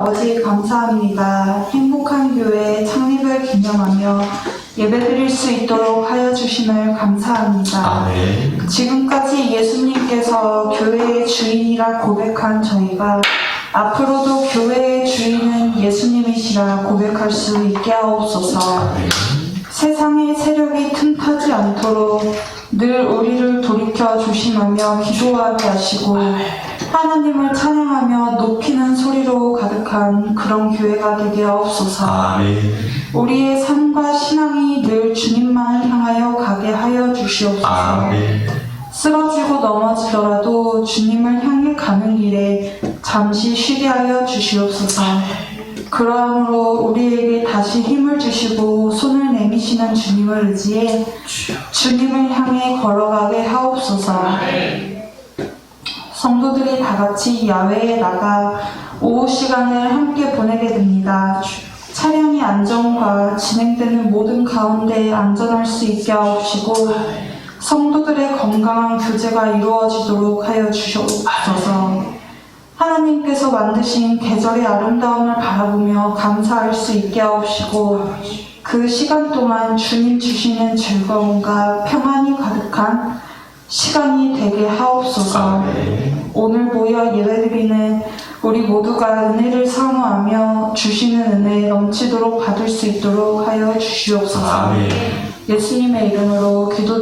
아버지 감사합니다. 행복한 교회 창립을 기념하며 예배드릴 수 있도록 하여 주심을 감사합니다. 아멘. 지금까지 예수님께서 교회의 주인이라 고백한 저희가 앞으로도 교회의 주인은 예수님이시라 고백할 수 있게 하옵소서. 아멘. 세상의 세력이 틈타지 않도록 늘 우리를 돌이켜 조심하며 기도하게 하시고 하나님을 찬양하며 높이는 소리로 가득한 그런 교회가 되게 하옵소서. 아멘. 우리의 삶과 신앙이 늘 주님만을 향하여 가게 하여 주시옵소서. 아멘. 쓰러지고 넘어지더라도 주님을 향해 가는 길에 잠시 쉬게 하여 주시옵소서. 그러함으로 우리에게 다시 힘을 주시고 손을 내미시는 주님을 의지해 주님을 향해 걸어가게 하옵소서. 성도들이 다 같이 야외에 나가 오후 시간을 함께 보내게 됩니다. 차량의 안전과 진행되는 모든 가운데 안전할 수 있게 하옵시고 성도들의 건강한 교제가 이루어지도록 하여 주시옵소서. 하나님께서 만드신 계절의 아름다움을 바라보며 감사할 수 있게 하옵시고 그 시간 동안 주님 주시는 즐거움과 평안이 가득한 시간이 되게 하옵소서. 아멘. 오늘 모여 예배드리는 우리 모두가 은혜를 사모하며 주시는 은혜 넘치도록 받을 수 있도록 하여 주시옵소서. 아멘. 예수님의 이름으로 기도드립니다.